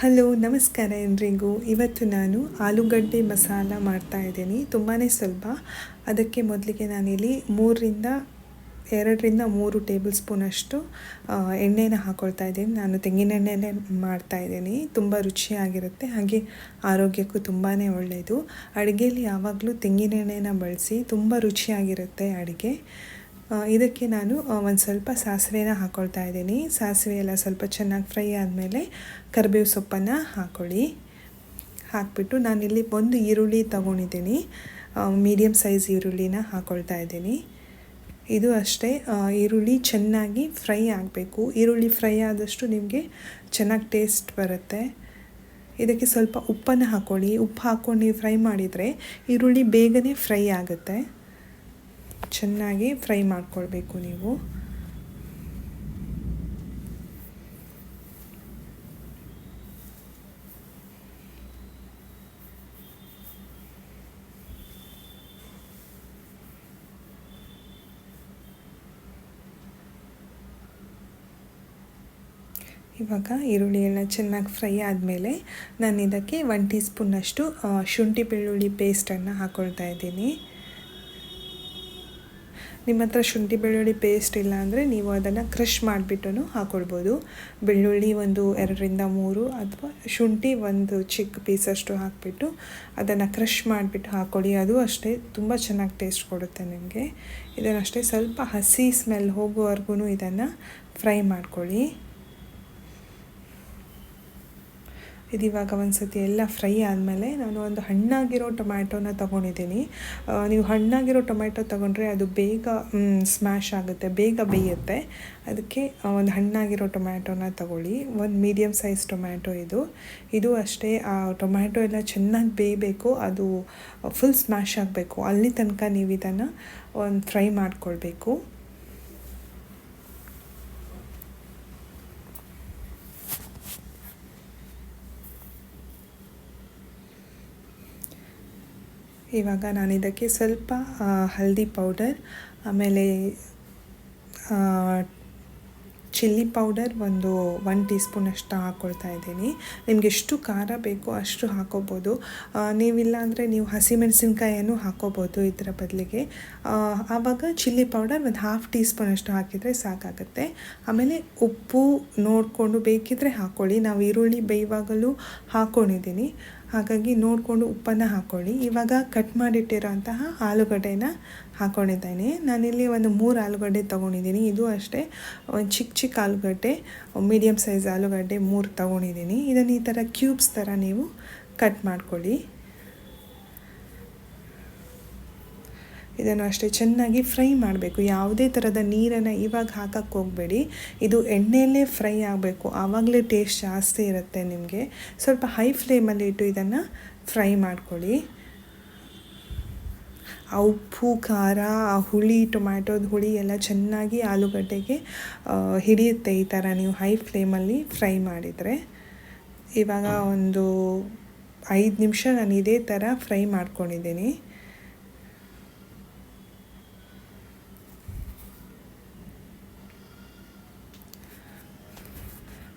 Hello, ನಮಸ್ಕಾರ ಎಲ್ರಿಗೂ. ಇವತ್ತು ನಾನು ಆಲೂಗಡ್ಡೆ ಮಸಾಲ ಮಾಡ್ತಾ ಇದ್ದೀನಿ. ತುಂಬಾ ಸುಲಭ ಅದಕ್ಕೆ ಮೊದಲಿಗೆ ನಾನಿಲ್ಲಿ ಮೂರರಿಂದ ಎರಡರಿಂದ ಮೂರು ಟೇಬಲ್ ಸ್ಪೂನಷ್ಟು ಎಣ್ಣೆನ ಹಾಕ್ಕೊಳ್ತಾ ಇದ್ದೀನಿ. ನಾನು ತೆಂಗಿನೆಣ್ಣೆನೇ ಮಾಡ್ತಾ ಇದ್ದೀನಿ. ತುಂಬ ರುಚಿಯಾಗಿರುತ್ತೆ. ಹಾಗೆ ಆರೋಗ್ಯಕ್ಕೂ ತುಂಬಾ ಒಳ್ಳೆಯದು. ಅಡುಗೆಯಲ್ಲಿ ಯಾವಾಗಲೂ ತೆಂಗಿನೆಣ್ಣೆನ ಬಳಸಿ ತುಂಬ ರುಚಿಯಾಗಿರುತ್ತೆ ಅಡುಗೆ. ಇದಕ್ಕೆ ನಾನು ಒಂದು ಸ್ವಲ್ಪ ಸಾಸಿವೆನ ಹಾಕ್ಕೊಳ್ತಾ ಇದ್ದೀನಿ. ಸಾಸಿವೆ ಎಲ್ಲ ಸ್ವಲ್ಪ ಚೆನ್ನಾಗಿ ಫ್ರೈ ಆದಮೇಲೆ ಕರಿಬೇವು ಸೊಪ್ಪನ್ನು ಹಾಕ್ಕೊಳ್ಳಿ ಹಾಕ್ಬಿಟ್ಟು ನಾನಿಲ್ಲಿ ಒಂದು ಈರುಳ್ಳಿ ತೊಗೊಂಡಿದ್ದೀನಿ. ಮೀಡಿಯಮ್ ಸೈಜ್ ಈರುಳ್ಳಿನ ಹಾಕ್ಕೊಳ್ತಾ ಇದ್ದೀನಿ. ಇದು ಅಷ್ಟೇ. ಈರುಳ್ಳಿ ಚೆನ್ನಾಗಿ ಫ್ರೈ ಆಗಬೇಕು. ಈರುಳ್ಳಿ ಫ್ರೈ ಆದಷ್ಟು ನಿಮಗೆ ಚೆನ್ನಾಗಿ ಟೇಸ್ಟ್ ಬರುತ್ತೆ. ಇದಕ್ಕೆ ಸ್ವಲ್ಪ ಉಪ್ಪನ್ನು ಹಾಕ್ಕೊಳ್ಳಿ ಉಪ್ಪು ಹಾಕ್ಕೊಂಡು ನೀವು ಫ್ರೈ ಮಾಡಿದರೆ ಈರುಳ್ಳಿ ಬೇಗನೆ ಫ್ರೈ ಆಗುತ್ತೆ. ಚೆನ್ನಾಗಿ ಫ್ರೈ ಮಾಡ್ಕೊಳ್ಬೇಕು ನೀವು. ಇವಾಗ ಈರುಳ್ಳಿ ಚೆನ್ನಾಗಿ ಫ್ರೈ ಆದಮೇಲೆ ನಾನು ಇದಕ್ಕೆ ಒನ್ ಟೀ ಸ್ಪೂನಷ್ಟು ಶುಂಠಿ ಬೆಳ್ಳುಳ್ಳಿ ಪೇಸ್ಟನ್ನು ಹಾಕ್ಕೊಳ್ತಾ ಇದ್ದೀನಿ. ನಿಮ್ಮ ಹತ್ರ ಶುಂಠಿ, ಬೆಳ್ಳುಳ್ಳಿ ಪೇಸ್ಟ್ ಇಲ್ಲ ಅಂದರೆ ನೀವು ಅದನ್ನು ಕ್ರಷ್ ಮಾಡಿಬಿಟ್ಟು ಹಾಕ್ಕೊಳ್ಬೋದು ಬೆಳ್ಳುಳ್ಳಿ ಒಂದು ಎರಡರಿಂದ ಮೂರು ಅಥವಾ ಶುಂಠಿ ಒಂದು ಚಿಕ್ಕ ಪೀಸಷ್ಟು ಹಾಕಿಬಿಟ್ಟು ಅದನ್ನು ಕ್ರಷ್ ಮಾಡಿಬಿಟ್ಟು ಹಾಕ್ಕೊಳ್ಳಿ ಅದು ಅಷ್ಟೇ ತುಂಬ ಚೆನ್ನಾಗಿ ಟೇಸ್ಟ್ ಕೊಡುತ್ತೆ ನಿಮಗೆ. ಇದನ್ನಷ್ಟೇ ಸ್ವಲ್ಪ ಹಸಿ ಸ್ಮೆಲ್ ಹೋಗುವವರೆಗೂ ಇದನ್ನು ಫ್ರೈ ಮಾಡ್ಕೊಳ್ಳಿ ಇದಿವಾಗ ಒಂದು ಸತಿ ಎಲ್ಲ ಫ್ರೈ ಆದಮೇಲೆ ನಾನು ಒಂದು ಹಣ್ಣಾಗಿರೋ ಟೊಮ್ಯಾಟೋನ ತೊಗೊಂಡಿದ್ದೀನಿ. ನೀವು ಹಣ್ಣಾಗಿರೋ ಟೊಮ್ಯಾಟೊ ತೊಗೊಂಡ್ರೆ ಅದು ಬೇಗ ಸ್ಮ್ಯಾಶ್ ಆಗುತ್ತೆ, ಬೇಗ ಬೇಯುತ್ತೆ. ಅದಕ್ಕೆ ಒಂದು ಹಣ್ಣಾಗಿರೋ ಟೊಮ್ಯಾಟೋನ ತಗೊಳ್ಳಿ. ಒಂದು ಮೀಡಿಯಮ್ ಸೈಜ್ ಟೊಮ್ಯಾಟೊ ಇದು. ಇದು ಅಷ್ಟೇ, ಆ, ಟೊಮ್ಯಾಟೊ ಎಲ್ಲ ಚೆನ್ನಾಗಿ ಬೇಯಬೇಕು, ಅದು ಫುಲ್ ಸ್ಮ್ಯಾಶ್ ಆಗಬೇಕು. ಅಲ್ಲಿ ತನಕ ನೀವು ಇದನ್ನು ಒಂದು ಫ್ರೈ ಮಾಡ್ಕೊಳ್ಬೇಕು. ಇವಾಗ ನಾನು ಇದಕ್ಕೆ ಸ್ವಲ್ಪ ಹಲ್ದಿ ಪೌಡರ್, ಆಮೇಲೆ ಚಿಲ್ಲಿ ಪೌಡರ್ ಒಂದು ಒನ್ ಟೀ ಸ್ಪೂನ್ ಅಷ್ಟು ಹಾಕ್ಕೊಳ್ತಾ ಇದ್ದೀನಿ. ನಿಮ್ಗೆ ಎಷ್ಟು ಖಾರ ಬೇಕೋ ಅಷ್ಟು ಹಾಕೋಬೋದು. ನೀವಿಲ್ಲ ಅಂದರೆ ನೀವು ಹಸಿಮೆಣಸಿನ್ಕಾಯನ್ನು ಹಾಕೋಬೋದು ಇದರ ಬದಲಿಗೆ. ಆವಾಗ ಚಿಲ್ಲಿ ಪೌಡರ್ ಒಂದು ಹಾಫ್ ಟೀ ಸ್ಪೂನ್ ಅಷ್ಟು ಹಾಕಿದರೆ ಸಾಕಾಗುತ್ತೆ. ಆಮೇಲೆ ಉಪ್ಪು ನೋಡಿಕೊಂಡು ಬೇಕಿದ್ರೆ ಹಾಕ್ಕೊಳ್ಳಿ ನಾವು ಈರುಳ್ಳಿ ಬೇಯುವಾಗಲೂ ಹಾಕ್ಕೊಂಡಿದ್ದೀನಿ ಹಾಗಾಗಿ ನೋಡಿಕೊಂಡು ಉಪ್ಪನ್ನು ಹಾಕ್ಕೊಳ್ಳಿ ಇವಾಗ ಕಟ್ ಮಾಡಿಟ್ಟಿರೋಂತಹ ಆಲೂಗಡ್ಡೆನ ಹಾಕ್ಕೊಂಡಿದ್ದೇನೆ ನಾನಿಲ್ಲಿ ಒಂದು ಮೂರು ಆಲೂಗಡ್ಡೆ ತೊಗೊಂಡಿದ್ದೀನಿ. ಇದು ಅಷ್ಟೇ. ಒಂದು ಚಿಕ್ಕ ಚಿಕ್ಕ ಆಲೂಗಡ್ಡೆ ಮೀಡಿಯಮ್ ಸೈಜ್ ಆಲೂಗಡ್ಡೆ ಮೂರು ತೊಗೊಂಡಿದ್ದೀನಿ. ಇದನ್ನು ಈ ಥರ ಕ್ಯೂಬ್ಸ್ ಥರ ನೀವು ಕಟ್ ಮಾಡ್ಕೊಳ್ಳಿ. ಇದನ್ನು ಅಷ್ಟೇ ಚೆನ್ನಾಗಿ ಫ್ರೈ ಮಾಡಬೇಕು. ಯಾವುದೇ ಥರದ ನೀರನ್ನು ಇವಾಗ ಹಾಕಕ್ಕೆ ಹೋಗಬೇಡಿ. ಇದು ಎಣ್ಣೆಯಲ್ಲೇ ಫ್ರೈ ಆಗಬೇಕು. ಆವಾಗಲೇ ಟೇಸ್ಟ್ ಜಾಸ್ತಿ ಇರುತ್ತೆ ನಿಮಗೆ. ಸ್ವಲ್ಪ ಹೈ ಫ್ಲೇಮಲ್ಲಿ ಇಟ್ಟು ಇದನ್ನು ಫ್ರೈ ಮಾಡ್ಕೊಳ್ಳಿ. ಆ ಉಪ್ಪು, ಖಾರ, ಆ ಹುಳಿ, ಟೊಮ್ಯಾಟೋದ ಹುಳಿ ಎಲ್ಲ ಚೆನ್ನಾಗಿ ಆಲೂಗಡ್ಡೆಗೆ ಹಿಡಿಯುತ್ತೆ ಈ ಥರ ನೀವು ಹೈ ಫ್ಲೇಮಲ್ಲಿ ಫ್ರೈ ಮಾಡಿದರೆ. ಇವಾಗ ಒಂದು ಐದು ನಿಮಿಷ ನಾನು ಇದೇ ಥರ ಫ್ರೈ ಮಾಡ್ಕೊಂಡಿದ್ದೀನಿ.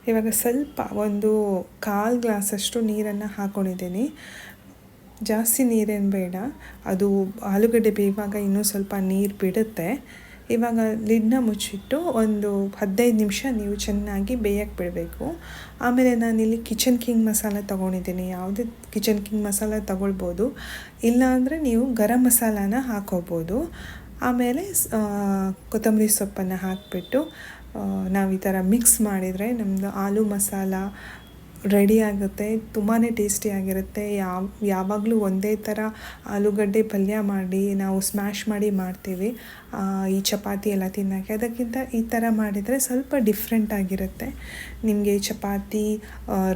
ಇವಾಗ ಸ್ವಲ್ಪ ಒಂದು ಕಾಲು ಗ್ಲಾಸಷ್ಟು ನೀರನ್ನು ಹಾಕ್ಕೊಂಡಿದ್ದೀನಿ ಜಾಸ್ತಿ ನೀರೇನು ಬೇಡ. ಅದು ಆಲೂಗಡ್ಡೆ ಬೇಯುವಾಗ ಇನ್ನೂ ಸ್ವಲ್ಪ ನೀರು ಬಿಡುತ್ತೆ. ಇವಾಗ ಲಿಡ್ನ ಮುಚ್ಚಿಟ್ಟು ಒಂದು ಹದಿನೈದು ನಿಮಿಷ ನೀವು ಚೆನ್ನಾಗಿ ಬೇಯಕ್ಕೆ ಬಿಡಬೇಕು. ಆಮೇಲೆ ನಾನಿಲ್ಲಿ ಕಿಚನ್ ಕಿಂಗ್ ಮಸಾಲ ತೊಗೊಂಡಿದ್ದೀನಿ. ಯಾವುದೇ ಕಿಚನ್ ಕಿಂಗ್ ಮಸಾಲ ತೊಗೊಳ್ಬೋದು. ಇಲ್ಲಾಂದರೆ ನೀವು ಗರಂ ಮಸಾಲಾನ ಹಾಕೋಬೋದು. ಆಮೇಲೆ ಕೊತ್ತಂಬರಿ ಸೊಪ್ಪನ್ನು ಹಾಕಿಬಿಟ್ಟು ನಾವು ಈ ಥರ ಮಿಕ್ಸ್ ಮಾಡಿದರೆ ನಮ್ಮದು ಆಲೂ ಮಸಾಲ ರೆಡಿ ಆಗುತ್ತೆ ತುಂಬಾ ಟೇಸ್ಟಿಯಾಗಿರುತ್ತೆ ಯಾವ, ಯಾವಾಗಲೂ ಒಂದೇ ಥರ ಆಲೂಗಡ್ಡೆ ಪಲ್ಯ ಮಾಡಿ ನಾವು ಸ್ಮ್ಯಾಶ್ ಮಾಡಿ ಮಾಡ್ತೀವಿ. ಈ ಚಪಾತಿ ಎಲ್ಲ ತಿನ್ನೋಕ್ಕೆ. ಅದಕ್ಕಿಂತ ಈ ಥರ ಮಾಡಿದರೆ ಸ್ವಲ್ಪ ಡಿಫ್ರೆಂಟ್ ಆಗಿರುತ್ತೆ. ನಿಮಗೆ ಚಪಾತಿ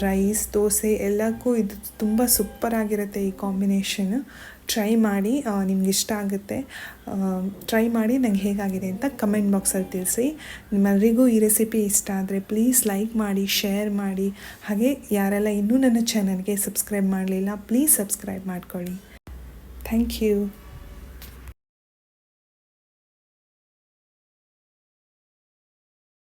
ರೈಸ್ ದೋಸೆ ಎಲ್ಲಕ್ಕೂ ಇದು ತುಂಬ ಸೂಪರ್ ಆಗಿರುತ್ತೆ ಈ ಕಾಂಬಿನೇಷನ್ ಟ್ರೈ ಮಾಡಿ ನಿಮ್ಗೆ ಇಷ್ಟ ಆಗುತ್ತೆ ಟ್ರೈ ಮಾಡಿ ನಂಗೆ ಹೇಗಾಗಿದೆ ಅಂತ ಕಮೆಂಟ್ ಬಾಕ್ಸಲ್ಲಿ ತಿಳಿಸಿ. ನಿಮ್ಮೆಲ್ಲರಿಗೂ ಈ ರೆಸಿಪಿ ಇಷ್ಟ ಆದರೆ ಪ್ಲೀಸ್ ಲೈಕ್ ಮಾಡಿ ಶೇರ್ ಮಾಡಿ. ಹಾಗೆ ಯಾರೆಲ್ಲ ಇನ್ನೂ ನನ್ನ ಚಾನಲ್ಗೆ ಸಬ್ಸ್ಕ್ರೈಬ್ ಮಾಡಲಿಲ್ಲ ಪ್ಲೀಸ್ ಸಬ್ಸ್ಕ್ರೈಬ್ ಮಾಡ್ಕೊಳ್ಳಿ. Thank you